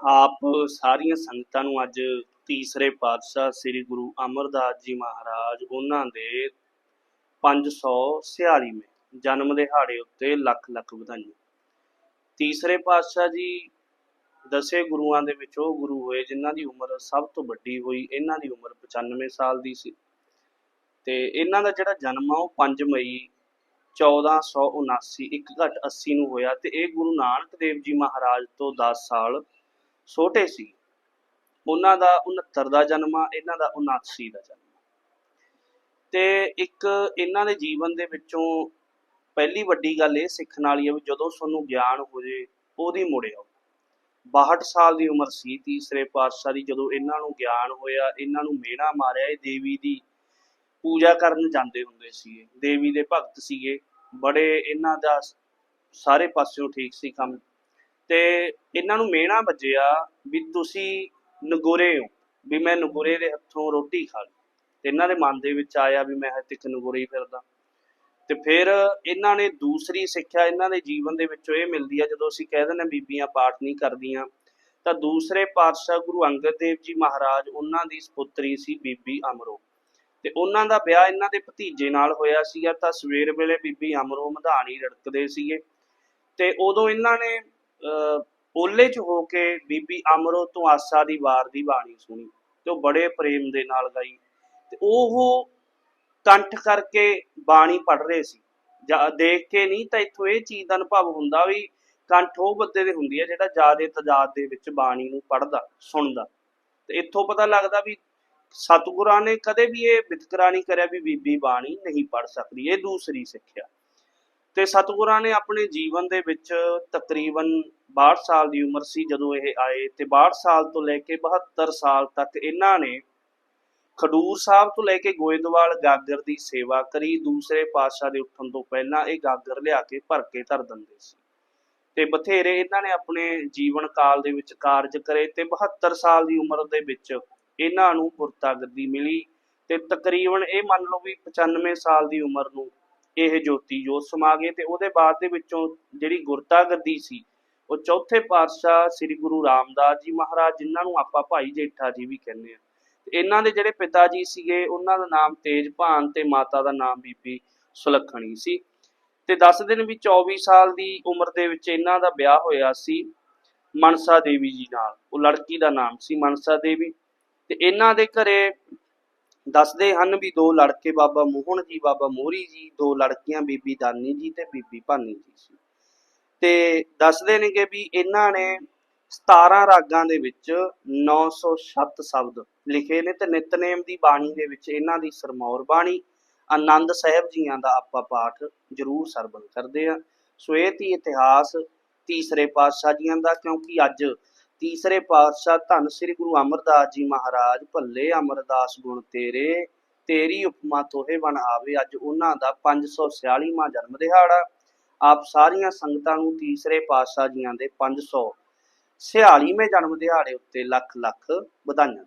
ਆਪ ਸਾਰੀਆਂ ਸੰਗਤਾਂ ਨੂੰ ਅੱਜ ਤੀਸਰੇ ਪਾਤਸ਼ਾਹ ਸ੍ਰੀ ਗੁਰੂ ਅਮਰਦਾਸ ਜੀ ਮਹਾਰਾਜ ਉਹਨਾਂ ਦੇ 546ਵੇਂ ਜਨਮ ਦਿਹਾੜੇ ਉੱਤੇ ਲੱਖ ਲੱਖ ਵਧਾਈਆਂ। ਤੀਸਰੇ ਪਾਤਸ਼ਾਹ ਜੀ ਦਸੇ ਗੁਰੂਆਂ ਦੇ ਵਿੱਚ ਉਹ ਗੁਰੂ ਹੋਏ ਜਿਨ੍ਹਾਂ ਦੀ ਉਮਰ ਸਭ ਤੋਂ ਵੱਡੀ ਹੋਈ, ਇਹਨਾਂ ਦੀ ਉਮਰ 95 ਸਾਲ ਦੀ ਸੀ। ਤੇ ਇਹਨਾਂ ਦਾ ਜਿਹੜਾ ਜਨਮ ਆ ਉਹ 5 ਮਈ 1479 ਇੱਕ ਘੱਟ 80 ਨੂੰ ਹੋਇਆ ਤੇ ਇਹ ਗੁਰੂ ਨਾਨਕ ਦੇਵ ਜੀ ਮਹਾਰਾਜ ਤੋਂ 10 ਸਾਲ ਛੋਟੇ ਸੀ। ਉਹਨਾਂ ਦਾ 69 ਦਾ ਜਨਮ ਆ, ਇਹਨਾਂ ਦਾ 79 ਦਾ ਜਨਮ ਤੇ ਇੱਕ ਇਹਨਾਂ ਦੇ ਜੀਵਨ ਦੇ ਵਿੱਚੋਂ ਪਹਿਲੀ ਵੱਡੀ ਗੱਲ ਇਹ ਸਿੱਖਣ ਵਾਲੀ ਹੈ ਵੀ ਜਦੋਂ ਤੁਹਾਨੂੰ ਗਿਆਨ ਹੋ ਜੇ, ਉਹਦੀ ਮੁੜਿਓ 62 ਸਾਲ ਦੀ ਉਮਰ ਸੀ ਤੀਸਰੇ ਪਾਤਸ਼ਾਹ ਦੀ, ਜਦੋਂ ਇਹਨਾਂ ਨੂੰ ਗਿਆਨ ਹੋਇਆ, ਇਹਨਾਂ ਨੂੰ ਮਿਹਣਾ ਮਾਰਿਆ, ਇਹ ਦੇਵੀ ਦੀ ਪੂਜਾ ਕਰਨ ਜਾਂਦੇ ਹੁੰਦੇ ਸੀਗੇ। ਦੇਵੀ ਦੇ ਭਗਤ ਸੀਗੇ। ਬੜੇ ਇਹਨਾਂ ਦਾ ਸਾਰੇ ਪਾਸਿਓਂ ਠੀਕ ਸੀ ਕੰਮ ਤੇ ਇਹਨਾਂ ਨੂੰ ਮਿਹਣਾ ਵੱਜਿਆ ਵੀ ਤੁਸੀਂ ਨਗੋਰੇ ਹੋ, ਵੀ ਮੈਂ ਨਗੋਰੇ ਦੇ ਹੱਥੋਂ ਰੋਟੀ ਖਾ ਲਈ। ਤੇ ਇਹਨਾਂ ਦੇ ਮਨ ਦੇ ਵਿੱਚ ਆਇਆ ਵੀ ਮੈਂ ਹਜੇ ਤੱਕ ਨਗੋਰੇ ਹੀ ਫਿਰਦਾ। ਤੇ ਫਿਰ ਇਹਨਾਂ ਨੇ ਦੂਸਰੀ ਸਿੱਖਿਆ ਇਹਨਾਂ ਦੇ ਜੀਵਨ ਦੇ ਵਿੱਚੋਂ ਇਹ ਮਿਲਦੀ ਆ, ਜਦੋਂ ਅਸੀਂ ਕਹਿ ਦਿੰਦੇ ਬੀਬੀਆਂ ਪਾਠ ਨਹੀਂ ਕਰਦੀਆਂ, ਤਾਂ ਦੂਸਰੇ ਪਾਤਸ਼ਾਹ ਗੁਰੂ ਅੰਗਦ ਦੇਵ ਜੀ ਮਹਾਰਾਜ ਉਹਨਾਂ ਦੀ ਸਪੁੱਤਰੀ ਸੀ ਬੀਬੀ ਅਮਰੋ। ਤੇ ਉਹਨਾਂ ਦਾ ਵਿਆਹ ਇਹਨਾਂ ਦੇ ਭਤੀਜੇ ਨਾਲ ਹੋਇਆ ਸੀਗਾ, ਤਾਂ ਸਵੇਰ ਵੇਲੇ ਬੀਬੀ ਅਮਰੋ ਮਧਾਣੀ ਰੜਕਦੇ ਸੀਗੇ। ਤੇ ਉਦੋਂ ਇਹਨਾਂ ਨੇ ਅਹ, ਓਲੇ 'ਚ ਹੋ ਕੇ ਬੀਬੀ ਅਮਰੋ ਤੋਂ ਆਸਾ ਦੀ ਵਾਰ ਦੀ ਬਾਣੀ ਸੁਣੀ ਤੇ ਉਹ ਬੜੇ ਪ੍ਰੇਮ ਦੇ ਨਾਲ ਗਾਈ ਤੇ ਉਹ ਕੰਠ ਕਰਕੇ ਬਾਣੀ ਪੜ ਰਹੇ ਸੀ। ਜਾਂ ਦੇਖ ਕੇ ਨਹੀਂ ਤਾਂ ਇੱਥੋਂ ਇਹ ਚੀਜ਼ ਦਾ ਅਨੁਭਵ ਹੁੰਦਾ ਵੀ ਕੰਠ ਉਹ ਬੰਦੇ ਦੇ ਹੁੰਦੀ ਹੈ ਜਿਹੜਾ ਜਿਆਦੇ ਤਜਾਦ ਦੇ ਵਿੱਚ ਬਾਣੀ ਨੂੰ ਪੜਦਾ ਸੁਣਦਾ। ਤੇ ਇੱਥੋਂ ਪਤਾ ਲੱਗਦਾ ਵੀ ਸਤਿਗੁਰਾਂ ਨੇ ਕਦੇ ਵੀ ਇਹ ਵਿਤਕਰਾ ਨਹੀਂ ਕਰਿਆ ਵੀ ਬੀਬੀ ਬਾਣੀ ਨਹੀਂ ਪੜ ਸਕਦੀ ਇਹ ਦੂਸਰੀ ਸਿੱਖਿਆ। ਤੇ ਸਤਿਗੁਰਾਂ ਨੇ ਆਪਣੇ ਜੀਵਨ ਦੇ ਵਿੱਚ ਤਕਰੀਬਨ 62 ਸਾਲ ਦੀ ਉਮਰ ਸੀ ਜਦੋਂ ਇਹ ਆਏ ਤੇ 62 ਸਾਲ ਤੋਂ ਲੈ ਕੇ 72 ਸਾਲ ਤੱਕ ਇਹਨਾਂ ਨੇ ਖਡੂਰ ਸਾਹਿਬ ਤੋਂ ਲੈ ਕੇ ਗੋਇੰਦਵਾਲ ਗਾਗਰ ਦੀ ਸੇਵਾ ਕਰੀ। ਦੂਸਰੇ ਪਾਤਸ਼ਾਹ ਦੇ ਉੱਠਣ ਤੋਂ ਪਹਿਲਾਂ ਇਹ ਗਾਗਰ ਲਿਆ ਕੇ ਭਰ ਕੇ ਧਰ ਦਿੰਦੇ ਸੀ। ਤੇ ਬਥੇਰੇ ਇਹਨਾਂ ਨੇ ਆਪਣੇ ਜੀਵਨ ਕਾਲ ਦੇ ਵਿੱਚ ਕਾਰਜ ਕਰੇ ਤੇ 72 ਸਾਲ ਦੀ ਉਮਰ ਦੇ ਵਿੱਚ ਇਹਨਾਂ ਨੂੰ ਗੁਰਤਾ ਮਿਲੀ ਤੇ ਤਕਰੀਬਨ ਇਹ ਮੰਨ ਲਓ ਵੀ 95 ਸਾਲ ਦੀ ਉਮਰ ਨੂੰ ਇਹ ਜੋਤੀ ਜੋਤ ਸਮਾ ਗਏ ਤੇ ਉਹਦੇ ਬਾਅਦ ਦੇ ਵਿੱਚੋਂ ਜਿਹੜੀ ਗੁਰਤਾ ਗੱਦੀ ਸੀ, ਉਹ ਚੌਥੇ ਪਾਤਸ਼ਾਹ ਸ੍ਰੀ ਗੁਰੂ ਰਾਮਦਾਸ ਜੀ ਮਹਾਰਾਜ, ਜਿਨ੍ਹਾਂ ਨੂੰ ਆਪਾਂ ਭਾਈ ਜੇਠਾ ਜੀ ਵੀ ਕਹਿੰਦੇ ਆ ਇਹਨਾਂ ਦੇ ਜਿਹੜੇ ਪਿਤਾ ਜੀ ਸੀਗੇ, ਉਹਨਾਂ ਦਾ ਨਾਮ ਤੇਜਭਾਨ ਤੇ ਮਾਤਾ ਦਾ ਨਾਮ ਬੀਬੀ ਸੁਲੱਖਣੀ ਸੀ। ਤੇ ਦੱਸਦੇ ਨੇ ਵੀ 24 ਸਾਲ ਦੀ ਉਮਰ ਦੇ ਵਿੱਚ ਇਹਨਾਂ ਦਾ ਵਿਆਹ ਹੋਇਆ ਸੀ ਮਨਸਾ ਦੇਵੀ ਜੀ ਨਾਲ। ਉਹ ਲੜਕੀ ਦਾ ਨਾਮ ਸੀ ਮਨਸਾ ਦੇਵੀ। ਤੇ ਇਹਨਾਂ ਦੇ ਘਰੇ ਦੱਸਦੇ ਹਨ ਵੀ ਦੋ ਲੜਕੇ ਬਾਬਾ ਮੋਹਨ ਜੀ, ਬਾਬਾ ਮੋਹਰੀ ਜੀ, ਦੋ ਲੜਕੀਆਂ, ਬੀਬੀ ਦਾਨੀ ਜੀ ਤੇ ਬੀਬੀ ਭਾਨੀ ਜੀ ਸੀ। ਤੇ ਦੱਸਦੇ ਨੇਗੇ ਵੀ ਇਹਨਾਂ ਨੇ 17 ਰਾਗਾਂ ਦੇ ਵਿੱਚ 907 ਸ਼ਬਦ ਲਿਖੇ ਨੇ ਤੇ ਨਿਤਨੇਮ ਦੀ ਬਾਣੀ ਦੇ ਵਿੱਚ ਇਹਨਾਂ ਦੀ ਸਰਮੌਰ ਬਾਣੀ, ਆਨੰਦ ਸਾਹਿਬ ਜੀਆਂ ਦਾ ਆਪਾਂ ਪਾਠ ਜ਼ਰੂਰ ਸਰਵਣ ਕਰਦੇ ਆ। ਸੋ ਇਹ ਤੀ ਇਤਿਹਾਸ ਤੀਸਰੇ ਪਾਤਸ਼ਾਹ ਜੀਆਂ ਦਾ, ਕਿਉਂਕਿ ਅੱਜ ਤੀਸਰੇ ਪਾਤਸ਼ਾਹ ਧੰਨ ਸ੍ਰੀ ਗੁਰੂ ਅਮਰਦਾਸ ਜੀ ਮਹਾਰਾਜ, ਭੱਲੇ ਅਮਰਦਾਸ ਗੁਣ ਤੇਰੇ, ਤੇਰੀ ਉਪਮਾ ਤੋਹੇ ਬਣ ਆਵੇ। ਅੱਜ ਉਹਨਾਂ ਦਾ 546ਵਾਂ ਜਨਮ ਦਿਹਾੜਾ। ਆਪ ਸਾਰੀਆਂ ਸੰਗਤਾਂ ਨੂੰ ਤੀਸਰੇ ਪਾਤਸ਼ਾਹ ਜੀਆਂ ਦੇ 546ਵੇਂ ਜਨਮ ਦਿਹਾੜੇ ਉੱਤੇ ਲੱਖ ਲੱਖ ਵਧਾਈਆਂ।